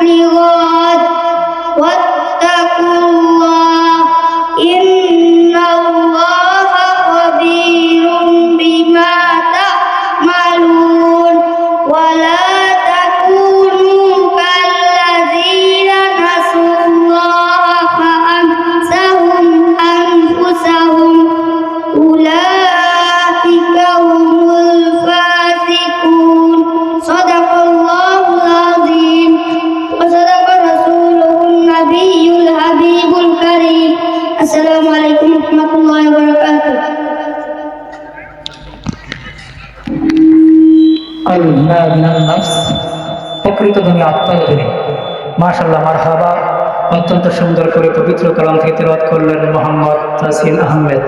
amigo. রহমতুল্লাহ অত্যন্ত সুন্দর করে পবিত্র কলম থেকে তেলাওয়াত করলেন মোহাম্মদ তাসিন আহমেদ।